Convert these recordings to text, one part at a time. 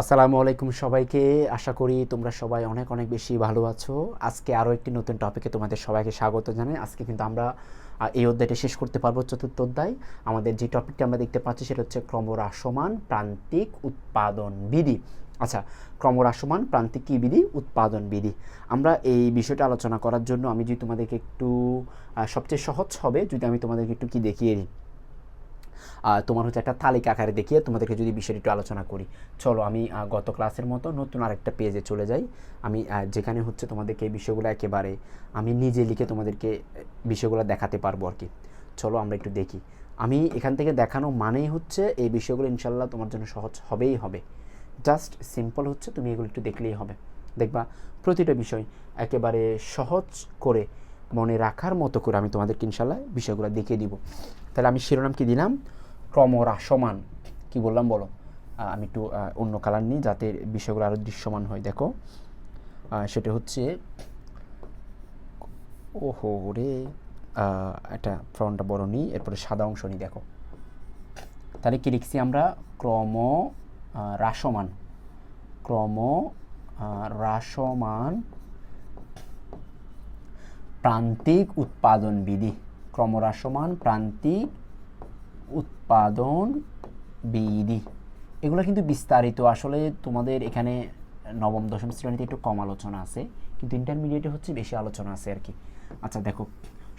আসসালামু আলাইকুম সবাইকে। আশা করি তোমরা সবাই অনেক অনেক বেশি ভালো আছো। আজকে আরও একটি নতুন টপিকে তোমাদের সবাইকে স্বাগত জানাই। আজকে কিন্তু আমরা এই অধ্যায়টা শেষ করতে পারব চতুর্থ অধ্যায়। আমাদের যে টপিকটা আমরা দেখতে পাচ্ছি সেটা হচ্ছে ক্রমহ্রাসমান প্রান্তিক উৎপাদন বিধি। আচ্ছা ক্রমহ্রাসমান প্রান্তিক কী বিধি? উৎপাদন বিধি। আমরা এই বিষয়টা আলোচনা করার জন্য আমি যদি তোমাদেরকে একটু সবচেয়ে সহজ হবে, যদি আমি তোমাদেরকে একটু কি দেখিয়ে দিই। তোমার হচ্ছে একটা তালিকা আকারে দেখিয়ে তোমাদেরকে যদি বিষয়টি একটু আলোচনা করি। চলো, আমি গত ক্লাসের মতো নতুন আরেকটা পেজে চলে যাই। আমি যেখানে হচ্ছে তোমাদেরকে এই বিষয়গুলো একেবারে আমি নিজে লিখে তোমাদেরকে বিষয়গুলো দেখাতে পারব আর কি। চলো, আমরা একটু দেখি। আমি এখান থেকে দেখানো মানেই হচ্ছে এই বিষয়গুলো ইনশাল্লাহ তোমার জন্য সহজ হবেই হবে। জাস্ট সিম্পল হচ্ছে, তুমি এগুলো একটু দেখলেই হবে। দেখবা, প্রতিটা বিষয় একেবারে সহজ করে মনে রাখার মতো করে আমি তোমাদেরকে ইনশাল্লাহ বিষয়গুলো দেখিয়ে দিব। তাহলে আমি শিরোনাম কি দিলাম? ক্রমহ্রাসমান কি বললাম বলো? আমি একটু অন্য কালার নিই যাতে বিষয়গুলো আরও দৃশ্যমান হয়। দেখো সেটা হচ্ছে, ওহো রে একটা ফ্রন্টটা বড় নিই, এরপরে সাদা অংশ নিই, দেখো। তাহলে কি লিখছি আমরা? ক্রম হ্রাসমান ক্রম হ্রাসমান প্রান্তিক উৎপাদন বিধি ক্রমহ্রাসমান প্রান্তিক উৎপাদন, বিধি। এগুলো কিন্তু বিস্তারিত। আসলে তোমাদের এখানে নবম, দশম শ্রেণীতে একটু কম আলোচনা আছে, কিন্তু ইন্টারমিডিয়েটে হচ্ছে বেশি আলোচনা আছে আর কি। আচ্ছা দেখো,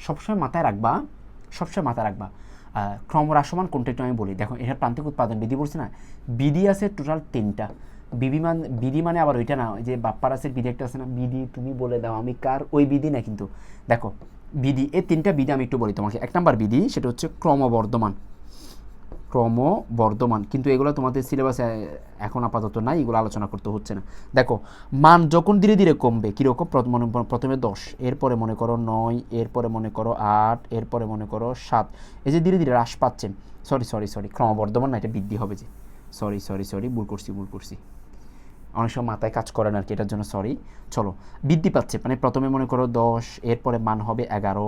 সবসময় মাথায় রাখবা, সবসময় মাথায় রাখবা ক্রমহ্রাসমান কোনটা একটু আমি বলি। দেখো, এটা প্রান্তিক উৎপাদন বিধি বলছে না, বিধি আছে টোটাল তিনটা। বিধি মান বিধি মানে আবার ওইটা না যে বাপ্পার আছে বিধি একটা আছে না, বিধি তুমি বলে দাও, আমি কার, ওই বিধি না কিন্তু। দেখো বিধি, এই তিনটা বিধি আমি একটু বলি তোমাকে। এক নাম্বার বিধি, সেটা হচ্ছে ক্রমবর্ধমান। ক্রমবর্ধমান। কিন্তু এগুলো তোমাদের সিলেবাসে এখন আপাতত নাই, এগুলো আলোচনা করতে হচ্ছে না। দেখো, মান যখন ধীরে ধীরে কমবে, কীরকম? প্রথম- দশ, এরপরে মনে করো নয়, এরপরে মনে করো আট, এরপরে মনে করো সাত। এই যে ধীরে ধীরে হ্রাস পাচ্ছেন সরি সরি সরি ক্রমবর্ধমান না, এটা বৃদ্ধি হবে যে। সরি সরি সরি ভুল করছি ভুল করছি। অনেক সময় মাথায় কাজ করে না আর কি, এটার জন্য সরি চলো, বৃদ্ধি পাচ্ছে মানে প্রথমে মনে করো দশ, এরপরে মান হবে এগারো,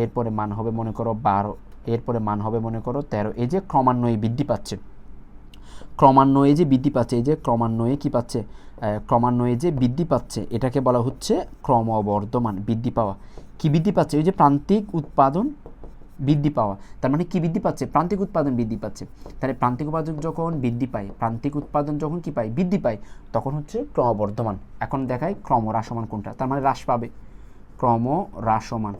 এরপরে মান হবে মনে করো বারো, এরপরে মান হবে মনে করো তেরো। এই যে ক্রমান্বয়ে বৃদ্ধি পাচ্ছে, ক্রমান্বয়ে যে বৃদ্ধি পাচ্ছে, এই যে ক্রমান্বয়ে কি পাচ্ছে? ক্রমান্বয়ে যে বৃদ্ধি পাচ্ছে, এটাকে বলা হচ্ছে ক্রমবর্ধমান বৃদ্ধি পাওয়া। কি বৃদ্ধি পাচ্ছে? ওই যে প্রান্তিক উৎপাদন বৃদ্ধি পাওয়া। তার মানে কি বৃদ্ধি পাচ্ছে? প্রান্তিক উৎপাদন বৃদ্ধি পাচ্ছে। তাহলে প্রান্তিক উৎপাদন যখন বৃদ্ধি পায়, প্রান্তিক উৎপাদন যখন কি পায়? বৃদ্ধি পায়, তখন হচ্ছে ক্রমবর্ধমান। এখন দেখায় ক্রম ক্রমহ্রাসমান কোনটা? তার মানে হ্রাস পাবে। ক্রম ক্রমহ্রাসমান।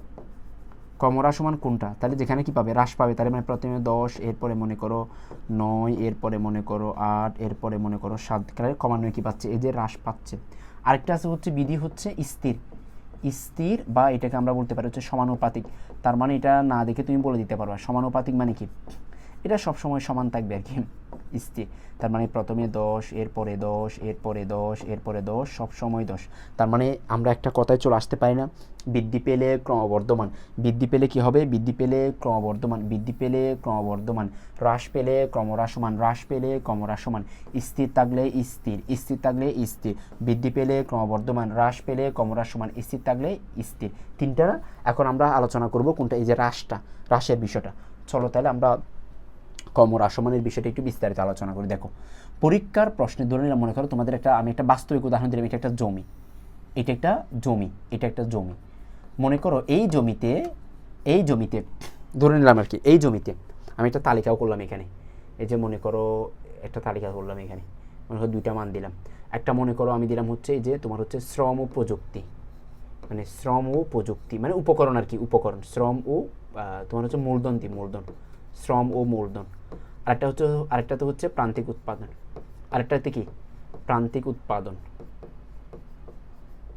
ক্রমহ্রাসমান কোনটা? তাহলে যেখানে কি পাবে? হ্রাস পাবে। তাহলে মানে প্রথমে দশ, এরপরে মনে করো নয়, এরপরে মনে করো আট, এরপরে মনে করো সাত। তাহলে ক্রমান্বয়ে কি পাচ্ছে? এই যে হ্রাস পাচ্ছে। আরেকটা আছে হচ্ছে বিধি হচ্ছে স্থির। স্থির বা এটাকে আমরা বলতে পারি হচ্ছে সমানুপাতিক। তার মানে এটা না দেখে তুমি বলে দিতে পারবা সমানুপাতিক মানে কি? এটা সবসময় সমান থাকবে আর কি। স্থির তার মানে প্রথমে দশ, এরপরে দশ এরপরে দশ এরপরে দশ সবসময় দশ। তার মানে আমরা একটা কথায় চলে আসতে পারি না। বৃদ্ধি পেলে ক্রমবর্ধমান। বৃদ্ধি পেলে কি হবে? বৃদ্ধি পেলে ক্রমবর্ধমান। বৃদ্ধি পেলে ক্রমবর্ধমান। হ্রাস পেলে ক্রমহ্রাসমান। হ্রাস পেলে ক্রমহ্রাসমান। স্থির থাকলে স্থির স্থির থাকলে স্থির বৃদ্ধি পেলে ক্রমবর্ধমান। হ্রাস পেলে ক্রমহ্রাসমান। স্থির থাকলে স্থির তিনটা এখন আমরা আলোচনা করব কোনটা? এই যে হ্রাসটা, হ্রাসের বিষয়টা। চলো তাহলে আমরা কমর আসমানের বিষয়টা একটু বিস্তারিত আলোচনা করি। দেখো, পরীক্ষার প্রশ্নের ধরে নিলাম মনে করো, তোমাদের একটা, আমি একটা বাস্তবিক উদাহরণ দিলাম, এটা একটা জমি। এটা একটা জমি, এটা একটা জমি। মনে করো এই জমিতে এই জমিতে, ধরে নিলাম আর কি, এই জমিতে আমি একটা তালিকাও করলাম এখানে। এই যে মনে করো, একটা তালিকা করলাম এখানে। মনে করো দুইটা মান দিলাম। একটা মনে করো আমি দিলাম হচ্ছে এই যে তোমার হচ্ছে শ্রম ও প্রযুক্তি। মানে শ্রম ও প্রযুক্তি মানে উপকরণ আর কি, উপকরণ। শ্রম ও তোমার হচ্ছে মূলধন দি মূলধন। শ্রম ও মূলধন। আরেকটা হচ্ছে আরেকটাতে হচ্ছে প্রান্তিক উৎপাদন। আরেকটাতে কি? প্রান্তিক উৎপাদন।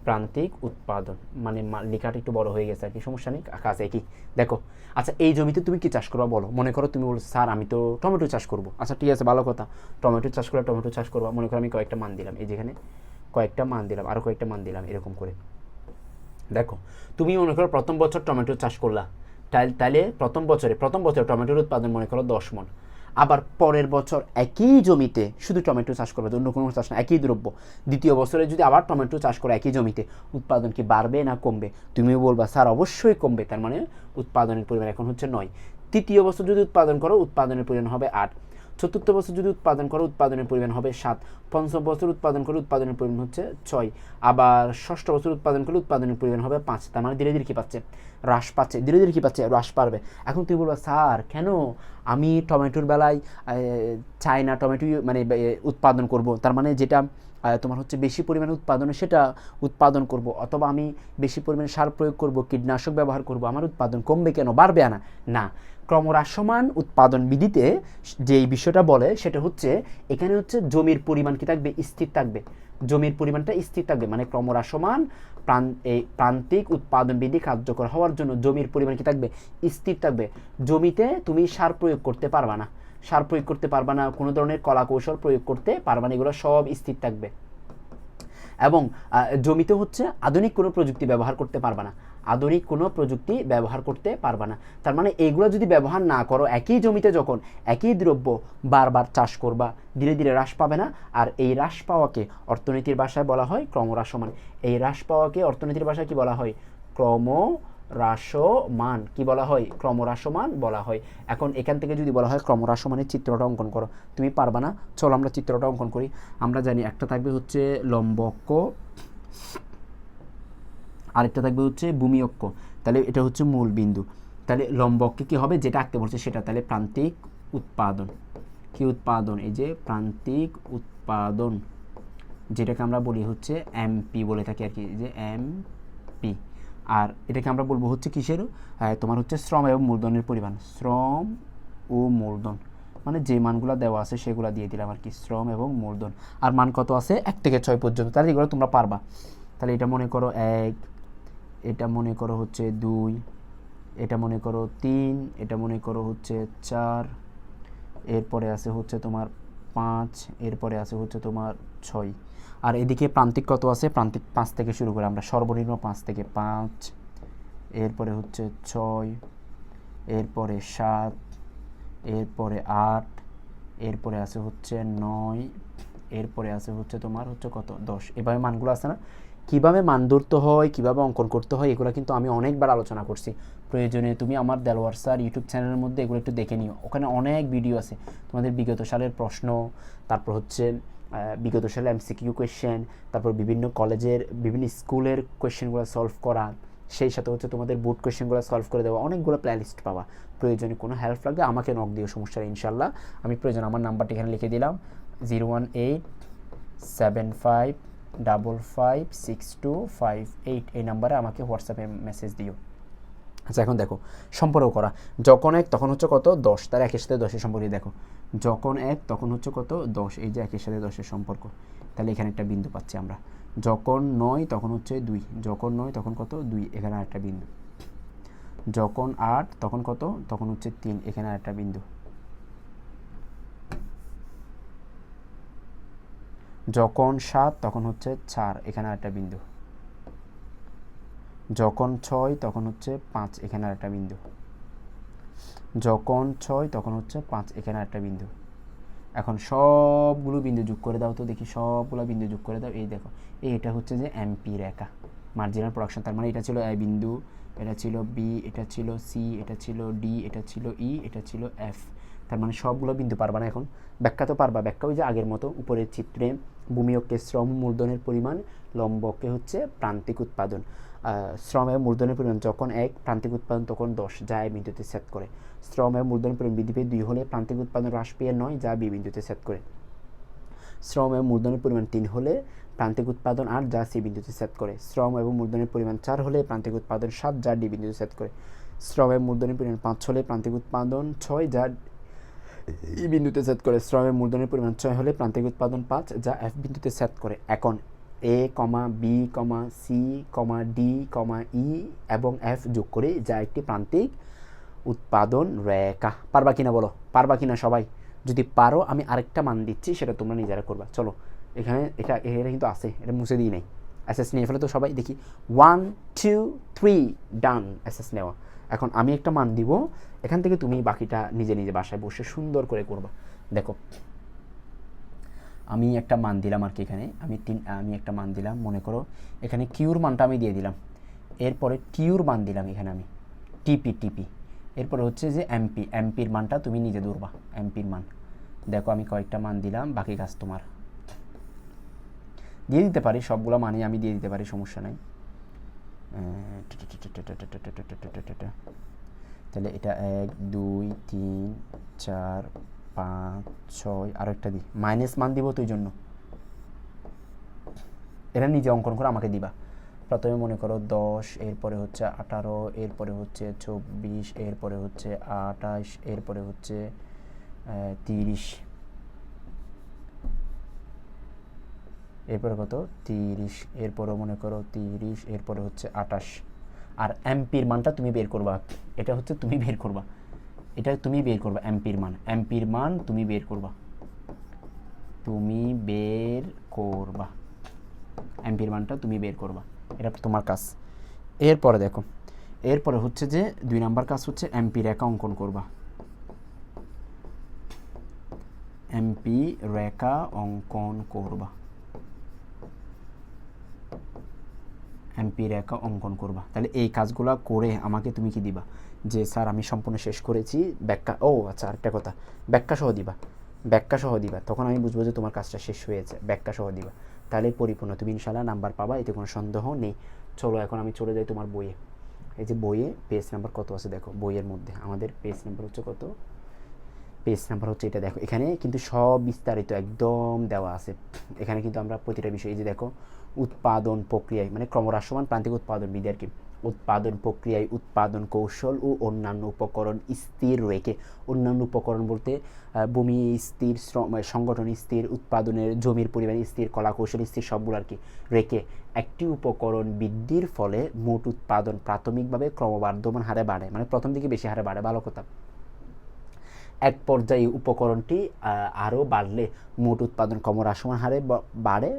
প্রান্তিক উৎপাদন। মানে লেখাটা একটু বড় হয়ে গেছে আর কি, সমস্যা নেই কাছে কি? দেখো আচ্ছা এই জমিতে তুমি কি চাষ করবা বলো? মনে করো তুমি বলো স্যার, আমি তো টমেটো চাষ করব। আচ্ছা ঠিক আছে, ভালো কথা। টমেটো চাষ করে টমেটো চাষ করবা। মনে করো আমি কয়েকটা মান দিলাম। এই যেখানে কয়েকটা মান দিলাম আরও কয়েকটা মান দিলাম, এরকম করে। দেখো, তুমি মনে করো প্রথম বছর টমেটো চাষ করলা। তাইলে প্রথম বছরে প্রথম বছরে টমেটোর উৎপাদন মনে করো দশ মন। আবার পরের বছর একই জমিতে শুধু টমেটো চাষ করবে, অন্য কোনো চাষ না, একই দ্রব্য। দ্বিতীয় বছরে যদি আবার টমেটো চাষ করে একই জমিতে, উৎপাদন কি বাড়বে না কমবে? তুমিও বলবা, স্যার, অবশ্যই কমবে। তার মানে উৎপাদনের পরিমাণ এখন হচ্ছে নয়। তৃতীয় বছর যদি উৎপাদন করো, উৎপাদনের পরিমাণ হবে আট। চতুর্থ বছর যদি উৎপাদন করে, উৎপাদনের পরিমাণ হবে সাত। পঞ্চম বছর উৎপাদন করে, উৎপাদনের পরিমাণ হচ্ছে ছয়। আবার ষষ্ঠ বছর উৎপাদন করলে উৎপাদনের পরিমাণ হবে পাঁচ। তার মানে ধীরে ধীরে কী পাচ্ছে? হ্রাস পাচ্ছে। ধীরে ধীরে কী পাচ্ছে? হ্রাস পারবে। এখন তুমি বলবা, স্যার, কেন? আমি টমেটোর বেলায় চায়না টমেটো মানে উৎপাদন করব। তার মানে যেটা তোমার হচ্ছে বেশি পরিমাণে উৎপাদনে সেটা উৎপাদন করব, অথবা আমি বেশি পরিমাণে সার প্রয়োগ করব, কীটনাশক ব্যবহার করব, আমার উৎপাদন কমবে কেন, বাড়বে না? না। ক্রমহ্রাসমান উৎপাদন বিধিতে যেই বিষয়টা বলে, সেটা হচ্ছে এখানে হচ্ছে জমির পরিমাণ কি থাকবে? স্থির থাকবে। জমির পরিমাণটা স্থির থাকবে মানে ক্রমহ্রাসমান এই প্রান্তিক উৎপাদন বিধি কার্যকর হওয়ার জন্য জমির পরিমাণ কি থাকবে? স্থির থাকবে। জমিতে তুমি সার প্রয়োগ করতে পারবা না। সার প্রয়োগ করতে পারবা না, কোনো ধরনের কলা কৌশল প্রয়োগ করতে পারবা না, এগুলো সব স্থির থাকবে। এবং জমিতে হচ্ছে আধুনিক কোনো প্রযুক্তি ব্যবহার করতে পারবে না। আধুনিক কোনো প্রযুক্তি ব্যবহার করতে পারবে না। তার মানে এইগুলো যদি ব্যবহার না করো, একই জমিতে যখন একই দ্রব্য বারবার চাষ করবা, ধীরে ধীরে হ্রাস পাবে না। আর এই হ্রাস পাওয়াকে অর্থনীতির ভাষায় বলা হয় ক্রমহ্রাসমান এই হ্রাস পাওয়াকে অর্থনীতির ভাষায় কি বলা হয়? ক্রম হ্রাসমান কি বলা হয়? ক্রমহ্রাসমান বলা হয়। এখন এখান থেকে যদি বলা হয় ক্রমহ্রাসমানের চিত্রটা অঙ্কন করো। তুমি পারবা না? চলো আমরা চিত্রটা অঙ্কন করি। আমরা জানি একটা থাকবে হচ্ছে লম্বক্ষ আরেকটা থাকবে হচ্ছে ভূমি অক্ষ। তাহলে এটা হচ্ছে মূল বিন্দু। তাহলে লম্বককে কি হবে? যেটা আঁকতে বলছে সেটা। তাহলে প্রান্তিক উৎপাদন। কি উৎপাদন? এই যে প্রান্তিক উৎপাদন, যেটাকে আমরা বলি হচ্ছে এমপি বলে থাকি আর কি। যে এমপি আর এটাকে আমরা বলব হচ্ছে কিসের? তোমার হচ্ছে শ্রম এবং মূলধনের পরিমাণ। শ্রম ও মূলধন। মানে যে মানগুলো দেওয়া আছে সেগুলো দিয়ে দিলাম আর কি, শ্রম এবং মূলধন। আর মান কত আছে? এক থেকে ছয় পর্যন্ত। তাহলে এগুলো তোমরা পারবা। তাহলে এটা মনে করো এক, এটা মনে করো হচ্ছে দুই, এটা মনে করো তিন, এটা মনে করো হচ্ছে চার, এরপরে আছে হচ্ছে তোমার পাঁচ, এরপরে আছে হচ্ছে তোমার ছয়। আর এদিকে প্রান্তিক কত আছে? প্রান্তিক পাঁচ থেকে শুরু করে আমরা সর্বনিম্ন পাঁচ থেকে পাঁচ। এরপরে হচ্ছে ছয়, এরপরে সাত, এরপরে আট, এরপরে আছে হচ্ছে নয়, এরপরে আছে হচ্ছে তোমার হচ্ছে কত? দশ। এভাবে মানগুলো আছে না? কীভাবে মান ধরতে হয়, কীভাবে অঙ্কন করতে হয়, এগুলো কিন্তু আমি অনেকবার আলোচনা করছি। প্রয়োজনে তুমি আমার দেলোয়ার স্যার ইউটিউব চ্যানেলের মধ্যে এগুলো একটু দেখে নিও। ওখানে অনেক ভিডিও আছে। তোমাদের বিগত সালের প্রশ্ন, তারপর হচ্ছে বিগত সালের এমসিকিউ কোয়েশ্চেন তারপর বিভিন্ন কলেজের বিভিন্ন স্কুলের কোয়েশ্চেনগুলো সলভ করা, সেই সাথে হচ্ছে তোমাদের বুট কোয়েশ্চেনগুলো সলভ করে দেওয়া, অনেকগুলো প্লেলিস্ট পাওয়া। প্রয়োজনে কোনো হেল্প লাগলে আমাকে নক দিও, সমস্যা ইনশাল্লাহ আমি প্রয়োজন, আমার নাম্বারটি এখানে লিখে দিলাম zero one eight seven five double five six two five eight এই নাম্বারে আমাকে হোয়াটসঅ্যাপে মেসেজ দিও। আচ্ছা এখন দেখো, সম্পর্ক করা। যখন এক, তখন হচ্ছে কত? দশ। তার একের সাথে দশের সম্পর্ক দেখো। যখন এক, তখন হচ্ছে কত? দশ। এই যে একের সাথে দশের সম্পর্ক। তাহলে এখানে একটা বিন্দু পাচ্ছি আমরা। যখন নয়, তখন হচ্ছে দুই। যখন নয়, তখন কত? দুই। এখানে আরেকটা বিন্দু। যখন আট, তখন কত? তখন হচ্ছে তিন। এখানে আরেকটা বিন্দু। যখন সাত, তখন হচ্ছে চার। এখানে আরেকটা বিন্দু। যখন ছয়, তখন হচ্ছে পাঁচ, এখানে আরেকটা বিন্দু। যখন ছয়, তখন হচ্ছে পাঁচ, এখানে একটা বিন্দু। এখন সবগুলো বিন্দু যোগ করে দাও তো, দেখি সবগুলো বিন্দু যোগ করে দাও। এই দেখো এটা হচ্ছে যে এমপি রেখা। মার্জিনাল প্রোডাকশন তার মানে এটা ছিল এ বিন্দু, এটা ছিল বি এটা ছিল সি এটা ছিল ডি এটা ছিল ই এটা ছিল এফ তার মানে সবগুলো বিন্দু পারবা না এখন। ব্যাখ্যা তো পারবা। ব্যাখ্যা ওই যে আগের মতো, উপরের চিত্রে ভূমিয়ককে শ্রম মূলধনের পরিমাণ, লম্বকে হচ্ছে প্রান্তিক উৎপাদন। শ্রম মূলধনের পরিমাণ যখন এক, প্রান্তিক উৎপাদন তখন দশ, যা এ বিন্দুতে সেট করে। শ্রম মূলধনের পরিমাণ বৃদ্ধি পেয়ে দুই হলে প্রান্তিক উৎপাদন হ্রাস পেয়ে নয়, যা বি বিন্দুতে সেট করে। শ্রম এবং মূলধনের পরিমাণ তিন হলে প্রান্তিক উৎপাদন আট, যা সি বিন্দুতে সেট করে। শ্রম এবং মূলধনের পরিমাণ চার হলে প্রান্তিক উৎপাদন সাত, যা ডি বিন্দুতে সেট করে। শ্রম এবং মূলধনের পরিমাণ পাঁচ হলে প্রান্তিক উৎপাদন ছয়, যা ই বিন্দুতে সেট করে। শ্রম এবং মূলধনের পরিমাণ ছয় হলে প্রান্তিক উৎপাদন পাঁচ, যা এফ বিন্দুতে সেট করে। এখন A comma B comma C comma D comma E এবং এফ যোগ করে যা একটি প্রান্তিক উৎপাদন রেখা। পারবা কিনা বলো? পারবা কিনা সবাই? যদি পারো, আমি আরেকটা মান দিচ্ছি, সেটা তোমরা নিজেরা করবা। চলো, এখানে এটা এটা কিন্তু আছে, এটা মুছে দিই নাই। অ্যাসেস নিয়ে ফেলে তো সবাই, দেখি। One two three done assess নেওয়া। এখন আমি একটা মান দিব, এখান থেকে তুমি বাকিটা নিজে নিজে বাসায় বসে সুন্দর করে করবা। দেখো আমি একটা মান দিলাম আর কি এখানে আমি তিন আমি একটা মান দিলাম মনে করো এখানে কিউর মানটা আমি দিয়ে দিলাম এরপরে টিউর মান দিলাম এখানে আমি টিপি টিপি এরপরে হচ্ছে যে এমপি এমপির মানটা তুমি নিজে ধরবা এমপির মান দেখো আমি কয়েকটা মান দিলাম বাকি কাজ তোমার দিয়ে দিতে পারি সবগুলো মানই আমি দিয়ে দিতে পারি সমস্যা নাই তাহলে এটা এক দুই তিন চার পাঁচ, ছয় আরও একটা দিই মাইনাস মান দিব তো এই জন্য এটা নিজে অঙ্কন করে আমাকে দিবা। প্রথমে মনে করো দশ, এরপরে হচ্ছে আঠারো, এরপরে হচ্ছে চব্বিশ, এরপরে হচ্ছে আঠাশ, এরপরে হচ্ছে তিরিশ। এরপরে কত? তিরিশ, এরপরে মনে করো তিরিশ, এরপরে হচ্ছে আঠাশ। আর এমপির মানটা তুমি বের করবা। এটা হচ্ছে তুমি বের করবা। এটা তুমি বের করবা, এমপির মান। এমপির মান তুমি বের করবা। তুমি বের করবা। এমপির মানটা তুমি বের করবা। এটা তোমার কাজ। এরপরে দেখো, এরপরে হচ্ছে যে দুই নাম্বার কাজ হচ্ছে এমপি রেখা অঙ্কন করবা। এমপি রেখা অঙ্কন করবা। এমপি রেখা অঙ্কন করবা। তাহলে এই কাজগুলো করে আমাকে তুমি কি দিবা? যে, স্যার, আমি সম্পূর্ণ শেষ করেছি, ব্যাখ্যা ও আচ্ছা আরেকটা কথা। ব্যাখ্যা সহ দিবা। ব্যাখ্যা সহ দিবা। তখন আমি বুঝব যে তোমার কাজটা শেষ হয়েছে। ব্যাখ্যা সহ দিবা। তাহলে পরিপূর্ণ। তুমি ইনশাল্লাহ নাম্বার পাবা, এতে কোনো সন্দেহ নেই। চলো, এখন আমি চলে যাই তোমার বইয়ে। এই যে বইয়ে পেজ নাম্বার কত আছে দেখো, বইয়ের মধ্যে। আমাদের পেজ নাম্বার হচ্ছে কত? পেজ নাম্বার হচ্ছে এটা দেখো। এখানে কিন্তু সব বিস্তারিত একদম দেওয়া আছে। এখানে কিন্তু আমরা প্রতিটা বিষয়, এই যে দেখো, উৎপাদন প্রক্রিয়ায় মানে ক্রমহ্রাসমান প্রান্তিক উৎপাদন বিধি আর কি। উৎপাদন প্রক্রিয়ায় উৎপাদন কৌশল ও অন্যান্য উপকরণ স্থির রেখে অন্যান্য উপকরণ বলতে ভূমি স্থির, শ্রম সংগঠন স্থির, উৎপাদনের, জমির পরিমাণ স্থির কলা কৌশল স্থির সবগুলো আর কি রেখে একটি উপকরণ বৃদ্ধির ফলে মোট উৎপাদন প্রাথমিকভাবে ক্রমবর্ধমান হারে বাড়ে মানে প্রথম দিকে বেশি হারে বাড়ে, ভালো কথা। এক পর্যায়ে উপকরণটি আরও বাড়লে মোট উৎপাদন ক্রমহ্রাসমান হারে বাড়ে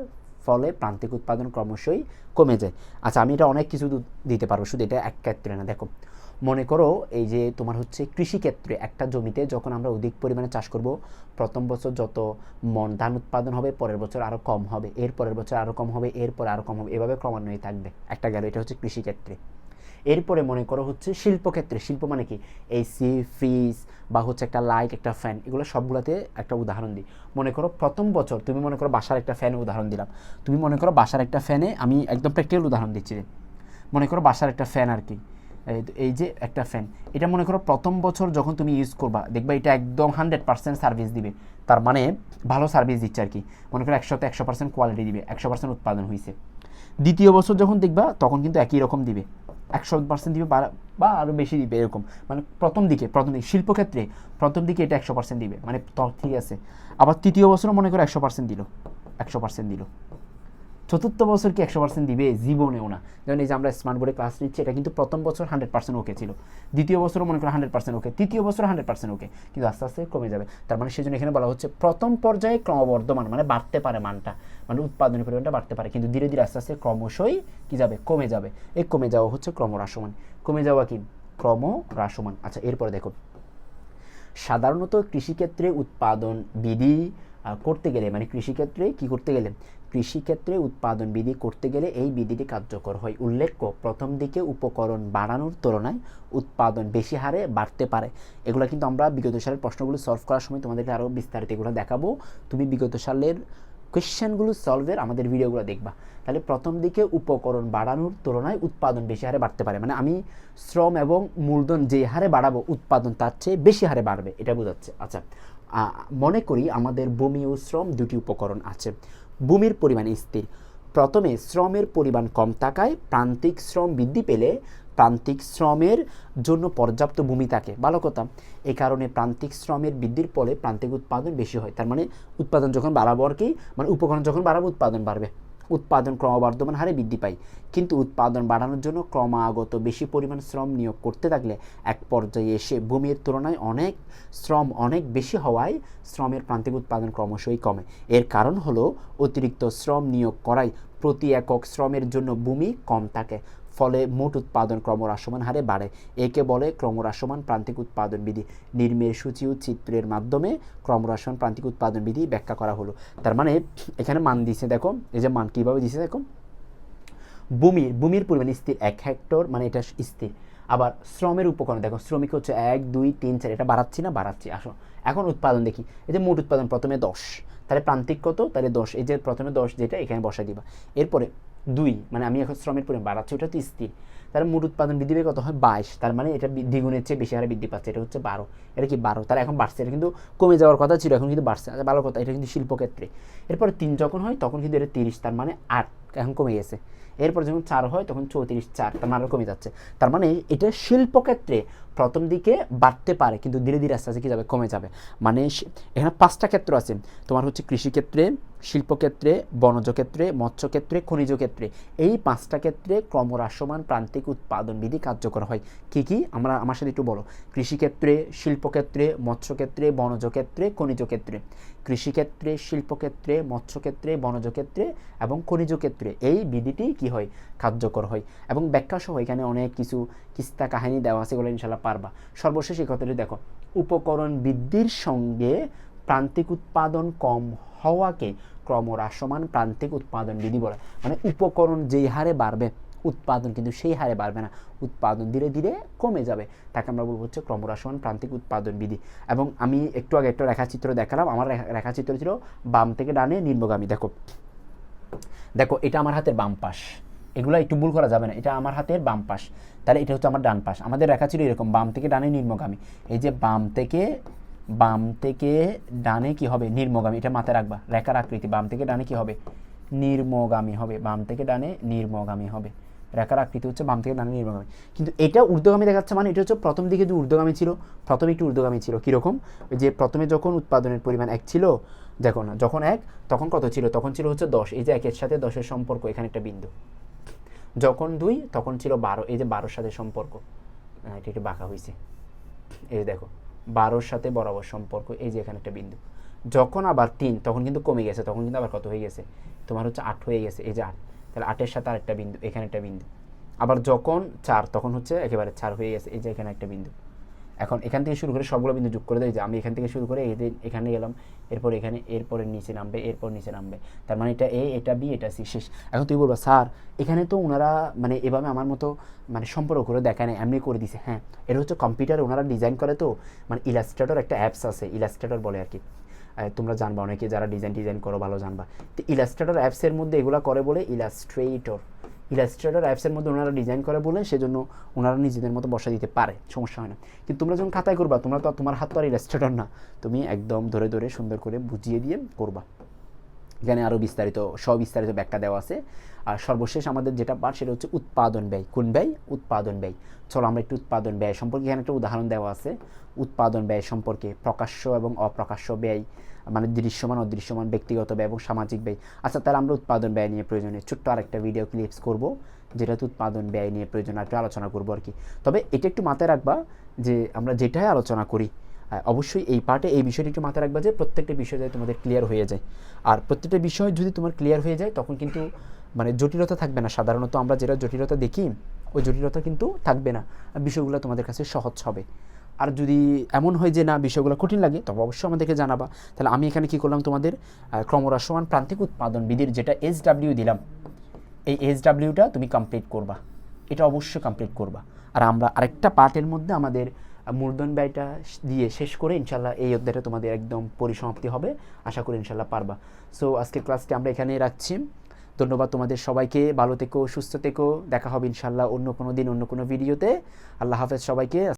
ফলে প্রান্তিক উৎপাদন ক্রমশই কমে যায়। আচ্ছা আমি এটা অনেক কিছু দিতে পারব, শুধু এটা এক ক্ষেত্রে না, দেখো। মনে করো এই যে তোমার হচ্ছে কৃষিক্ষেত্রে একটা জমিতে যখন আমরা অধিক পরিমাণে চাষ করব, প্রথম বছর যত মন ধান উৎপাদন হবে, পরের বছর আরও কম হবে, এর পরের বছর আরও কম হবে এরপর আরও কম হবে, এভাবে ক্রমান্বয়ে থাকবে। একটা গেল, এটা হচ্ছে কৃষিক্ষেত্রে। এরপরে মনে করো হচ্ছে শিল্পক্ষেত্রে, শিল্প মানে কি? এসি ফ্রিজ বা হচ্ছে একটা লাইট একটা ফ্যান এগুলো সবগুলোতে একটা উদাহরণ দিই। মনে করো প্রথম বছর তুমি মনে করো বাসার একটা ফ্যানের উদাহরণ দিলাম। তুমি মনে করো বাসার একটা ফ্যানে আমি একদম প্র্যাকটিক্যাল উদাহরণ দিচ্ছি মনে করো বাসার একটা ফ্যান আর কি। এই যে একটা ফ্যান এটা মনে করো প্রথম বছর যখন তুমি ইউজ করবা, দেখবা এটা একদম হান্ড্রেড পার্সেন্ট সার্ভিস দিবে। তার মানে ভালো সার্ভিস দিচ্ছে আর কি। মনে করো একশোতে একশো পার্সেন্ট কোয়ালিটি দিবে, একশো পার্সেন্ট উৎপাদন হয়েছে দ্বিতীয় বছর যখন দেখবা তখন কিন্তু একই রকম দিবে। একশো পার্সেন্ট দিবে বা আরও বেশি দিবে, এরকম। মানে প্রথম দিকে প্রথম দিকে, শিল্পক্ষেত্রে প্রথম দিকে এটা একশো পার্সেন্ট দিবে। মানে ঠিক আছে। আবার তৃতীয় বছরও মনে করো একশো পার্সেন্ট দিল। একশো পার্সেন্ট দিল। চতুর্থ বছর কি একশো পার্সেন্ট দিবে? জীবনেও না। যেমন এই যে আমরা স্মার্ট বোর্ডে ক্লাস নিচ্ছি, এটা কিন্তু প্রথম বছর হান্ড্রেড পার্সেন্ট ওকে ছিল। দ্বিতীয় বছরও মনে করো হান্ড্রেড পার্সেন্ট ওকে তৃতীয় বছর হান্ড্রেড পার্সেন্ট ওকে কিন্তু আস্তে আস্তে কমে যাবে। তার মানে সেজন্য এখানে বলা হচ্ছে প্রথম পর্যায়ে ক্রমবর্ধমান মানে বাড়তে পারে মানটা। মানে উৎপাদনের পরিমাণটা বাড়তে পারে, কিন্তু ধীরে ধীরে আস্তে আস্তে ক্রমশই কী যাবে? কমে যাবে। এই কমে যাওয়া হচ্ছে ক্রমহ্রাসমান। কমে যাওয়া কি? ক্রম ক্রমহ্রাসমান। আচ্ছা এরপরে দেখো। সাধারণত কৃষিক্ষেত্রে উৎপাদন বিধি করতে গেলে মানে কৃষিক্ষেত্রে কি করতে গেলে? কৃষিক্ষেত্রে উৎপাদন বিধি করতে গেলে এই বিধিটি কার্যকর হয়। উল্লেখ্য, প্রথম দিকে উপকরণ বাড়ানোর তুলনায় উৎপাদন বেশি হারে বাড়তে পারে। এগুলো কিন্তু আমরা বিগত সালের প্রশ্নগুলো সলভ করার সময় তোমাদেরকে আরও বিস্তারিত এগুলো দেখাবো। তুমি বিগত সালের কোয়েশ্চেনগুলো সলভের আমাদের ভিডিওগুলো দেখবা। তাহলে প্রথম দিকে উপকরণ বাড়ানোর তুলনায় উৎপাদন বেশি হারে বাড়তে পারে। মানে আমি শ্রম এবং মূলধন যে হারে বাড়াবো, উৎপাদন তার চেয়ে বেশি হারে বাড়বে, এটা বোঝাচ্ছে। আচ্ছা মনে করি আমাদের ভূমি ও শ্রম দুটি উপকরণ আছে। ভূমির পরিমাণ স্থির। প্রথমে শ্রমের পরিমাণ কম থাকায় প্রান্তিক শ্রম বৃদ্ধি পেলে প্রান্তিক শ্রমের জন্য পর্যাপ্ত ভূমি থাকে। ভালো কথা। এই কারণে প্রান্তিক শ্রমের বৃদ্ধির ফলে প্রান্তিক উৎপাদন বেশি হয়। তার মানে উৎপাদন যখন বাড়াবো আর কি? মানে উপকরণ যখন বাড়াবো, উৎপাদন বাড়বে। উৎপাদন ক্রমবর্ধমান হারে বৃদ্ধি পায়। কিন্তু উৎপাদন বাড়ানোর জন্য ক্রমাগত বেশি পরিমাণ শ্রম নিয়োগ করতে থাকলে এক পর্যায়ে এসে ভূমির তুলনায় অনেক শ্রম অনেক বেশি হওয়ায় শ্রমের প্রান্তিক উৎপাদন ক্রমশই কমে। এর কারণ হলো অতিরিক্ত শ্রম নিয়োগ করায় প্রতি একক শ্রমের জন্য ভূমি কম থাকে। ফলে মোট উৎপাদন ক্রমহ্রাসমান হারে বাড়ে। একে বলে ক্রমহ্রাসমান প্রান্তিক উৎপাদন বিধি। নির্মের সূচি ও চিত্রের মাধ্যমে ক্রমহ্রাসমান প্রান্তিক উৎপাদন বিধি ব্যাখ্যা করা হলো। তার মানে এখানে মান দিছে, দেখো, এই যে মান কীভাবে দিছে, দেখো। ভূমির ভূমির পরিমাণ স্থির, এক হেক্টর মানে এটা স্থির। আবার শ্রমের উপকরণ, দেখো, শ্রমিক হচ্ছে এক, দুই, তিন, চার, এটা বাড়াচ্ছি না? বাড়াচ্ছি, আসো। এখন উৎপাদন দেখি, এই যে মোট উৎপাদন, প্রথমে দশ। তাহলে প্রান্তিক কত? তাহলে দশ। এই যে প্রথমে দশ, যেটা এখানে বসাই দিবা। এরপরে দুই মানে আমি এখন শ্রমের পরিমাণ বাড়াচ্ছি, ওটা তো স্থির। তাহলে মোট উৎপাদন বৃদ্ধি পেয়ে কত হয়? বাইশ। তার মানে এটা দ্বিগুণের চেয়ে বেশি হারে বৃদ্ধি পাচ্ছে, এটা হচ্ছে বারো। এটা কি বারো? তাহলে এখন বাড়ছে, এটা কিন্তু কমে যাওয়ার কথা ছিল, এখন কিন্তু বাড়ছে। আচ্ছা ভালো কথা, এটা কিন্তু শিল্পক্ষেত্রে। এরপরে তিন যখন হয়, তখন কিন্তু এটা তিরিশ, তার মানে আট, এখন কমে গেছে। এরপর যখন চার হয়, তখন চৌত্রিশ, চার, তার মানে কমে যাচ্ছে। তার মানে এটা শিল্পক্ষেত্রে প্রথম দিকে বাড়তে পারে, কিন্তু ধীরে ধীরে আস্তে আস্তে কী যাবে? কমে যাবে। মানে এখানে পাঁচটা ক্ষেত্র আছে। তোমার হচ্ছে কৃষিক্ষেত্রে শিল্পক্ষেত্রে বনজ ক্ষেত্রে মৎস্যক্ষেত্রে খনিজ ক্ষেত্রে এই পাঁচটা ক্ষেত্রে ক্রমহ্রাসমান প্রান্তিক উৎপাদন বিধি কার্যকর হয়। কি কি? আমরা, আমার সাথে একটু বলো। কৃষিক্ষেত্রে, শিল্পক্ষেত্রে, মৎস্যক্ষেত্রে বনজ ক্ষেত্রে খনিজ ক্ষেত্রে কৃষিক্ষেত্রে, শিল্পক্ষেত্রে, মৎস্যক্ষেত্রে বনজ ক্ষেত্রে এবং খনিজ ক্ষেত্রে এই বিধিটি কি হয়? কার্যকর হয়। এবং ব্যাখ্যা সহ এখানে অনেক কিছু কিস্তা কাহিনী দেওয়া আছে এগুলো ইনশাল্লাহ পারবা। সর্বশেষ এই কথাটি দেখো। উপকরণ বৃদ্ধির সঙ্গে প্রান্তিক উৎপাদন কম হওয়াকে ক্রমহ্রাসমান প্রান্তিক উৎপাদন বিধি বলে। মানে উপকরণ যেই হারে বাড়বে, উৎপাদন কিন্তু সেই হারে বাড়বে না। উৎপাদন ধীরে ধীরে কমে যাবে। তাকে আমরা বলব হচ্ছে ক্রমহ্রাসমান প্রান্তিক উৎপাদন বিধি। এবং আমি একটু আগে একটা রেখাচিত্র দেখালাম। আমার রেখা- রেখাচিত্র ছিল বাম থেকে ডানে নিম্নগামী। দেখো। দেখো, এটা আমার হাতের বাম পাশ। এগুলো একটু ভুল করা যাবে না। এটা আমার হাতের বাম পাশ। তাহলে এটা হচ্ছে আমার ডান পাশ। আমাদের রেখা ছিল এরকম বাম থেকে ডানে নিম্নগামী। এই যে বাম থেকে বাম থেকে ডানে কি হবে? নির্মগামী, এটা মাথায় রাখবা। রেখার আকৃতি, বাম থেকে ডানে কি হবে? নির্মগামী হবে। বাম থেকে ডানে নির্মগামী হবে। রেখার আকৃতি হচ্ছে বাম থেকে ডানে নির্মগামী। কিন্তু এটা ঊর্ধ্বগামী দেখাচ্ছে মানে এটা হচ্ছে প্রথম দিকে যে ঊর্ধ্বগামী ছিল, প্রথমে একটু ঊর্ধ্বগামী ছিল। কীরকম? যে প্রথমে যখন উৎপাদনের পরিমাণ এক ছিল, দেখো না, যখন এক, তখন কত ছিল? তখন ছিল হচ্ছে দশ। এই যে একের সাথে দশের সম্পর্ক, এখানে একটা বিন্দু। যখন দুই, তখন ছিল বারো। এই যে বারোর সাথে সম্পর্ক। এটা একটু বাঁকা হয়েছে এই দেখো বারোর সাথে বরাবর সম্পর্ক, এই যে এখানে একটা বিন্দু। যখন আবার তিন, তখন কিন্তু কমে গেছে, তখন কিন্তু আবার কত হয়ে গেছে? তোমার হচ্ছে আট হয়ে গেছে, এই যে আট। তাহলে আটের সাথে আরেকটা বিন্দু, এখানে একটা বিন্দু। আবার যখন চার, তখন হচ্ছে একেবারে চার হয়ে গেছে, এই যে এখানে একটা বিন্দু। এখন এখান থেকে শুরু করে সবগুলো বিন্দু যোগ করে দেয়। যে আমি এখান থেকে শুরু করে এদের এখানে গেলাম, এরপর এখানে, এরপরে নিচে নামবে, এরপর নিচে নামবে। তার মানে এটা এ, এটা বি, এটা সি, শেষ। এখন তুই বলবা, স্যার, এখানে তো ওনারা মানে এভাবে আমার মতো মানে সম্পর্ক করে দেখায় না এমনি করে দিছে। হ্যাঁ এটা হচ্ছে কম্পিউটার ওনারা ডিজাইন করে তো মানে ইলাস্ট্রেটর একটা অ্যাপস আছে, ইলাস্ট্রেটর বলে আর কি। তোমরা জানবা, অনেকে যারা ডিজাইন ডিজাইন করো, ভালো জানবা। তো ইলাস্ট্রেটর অ্যাপসের মধ্যে এগুলো করে বলে ইলাস্ট্রেটর। ইলাস্ট্রেটর অ্যাপসের মধ্যে ওনারা ডিজাইন করে বলে সেজন্য ওনারা নিজেদের মতো বসা দিতে পারে, সমস্যা হয় না। কিন্তু তোমরা যখন খাতায় করবা, তোমরা তো তোমার হাত তো আর ইলাস্ট্রেটর না। তুমি একদম ধরে ধরে সুন্দর করে বুঝিয়ে দিয়ে করবা। এখানে আরও বিস্তারিত সবিস্তারিত ব্যাখ্যা দেওয়া আছে। আর সর্বশেষ আমাদের যেটা পাঠ সেটা হচ্ছে উৎপাদন ব্যয়। কোন ব্যয়? উৎপাদন ব্যয়। চলো আমরা একটু উৎপাদন ব্যয় সম্পর্কে এখানে একটা উদাহরণ দেওয়া আছে। উৎপাদন ব্যয় সম্পর্কে প্রকাশ্য এবং অপ্রকাশ্য ব্যয় মানে দৃশ্যমান, অদৃশ্যমান, ব্যক্তিগত ব্যয় এবং সামাজিক ব্যয়। আচ্ছা তাহলে আমরা উৎপাদন ব্যয় নিয়ে প্রয়োজনে ছোট্ট আরেকটা ভিডিও ক্লিপস করব, যেটাতে উৎপাদন ব্যয় নিয়ে প্রয়োজন একটু আলোচনা করব আর কি। তবে এটা একটু মাথায় রাখবা যে আমরা যেটাই আলোচনা করি অবশ্যই এই পার্টে এই বিষয়টি একটু মাথায় রাখবা যে প্রত্যেকটা বিষয় যাতে তোমাদের ক্লিয়ার হয়ে যায়। আর প্রত্যেকটা বিষয় যদি তোমার ক্লিয়ার হয়ে যায়, তখন কিন্তু মানে জটিলতা থাকবে না। সাধারণত আমরা যেটা জটিলতা দেখি, ওই জটিলতা কিন্তু থাকবে না। বিষয়গুলো তোমাদের কাছে সহজ হবে। আর যদি এমন হয় যে না, বিষয়গুলো কঠিন লাগে, তবে অবশ্যই আমাদেরকে জানাবা। তাহলে আমি এখানে কি করলাম তোমাদের? ক্রমহ্রাসমান প্রান্তিক উৎপাদন বিধির যেটা এস ডাব্লিউ দিলাম, এই এস ডাব্লিউটা তুমি কমপ্লিট করবা। এটা অবশ্যই কমপ্লিট করবা। আর আমরা আরেকটা পার্টের মধ্যে আমাদের মূলধন ব্যয়টা দিয়ে শেষ করে ইনশাল্লাহ এই অধ্যায়টা তোমাদের একদম পরিসমাপ্তি হবে। আশা করি ইনশাল্লাহ পারবা। সো আজকে ক্লাসটি আমরা এখানে রাখছি। ধন্যবাদ তোমাদের সবাইকে। ভালো থেকো, সুস্থ থেকো। দেখা হবে ইনশাল্লাহ অন্য কোনো দিন, অন্য কোনো ভিডিওতে আল্লাহ হাফেজ সবাইকে।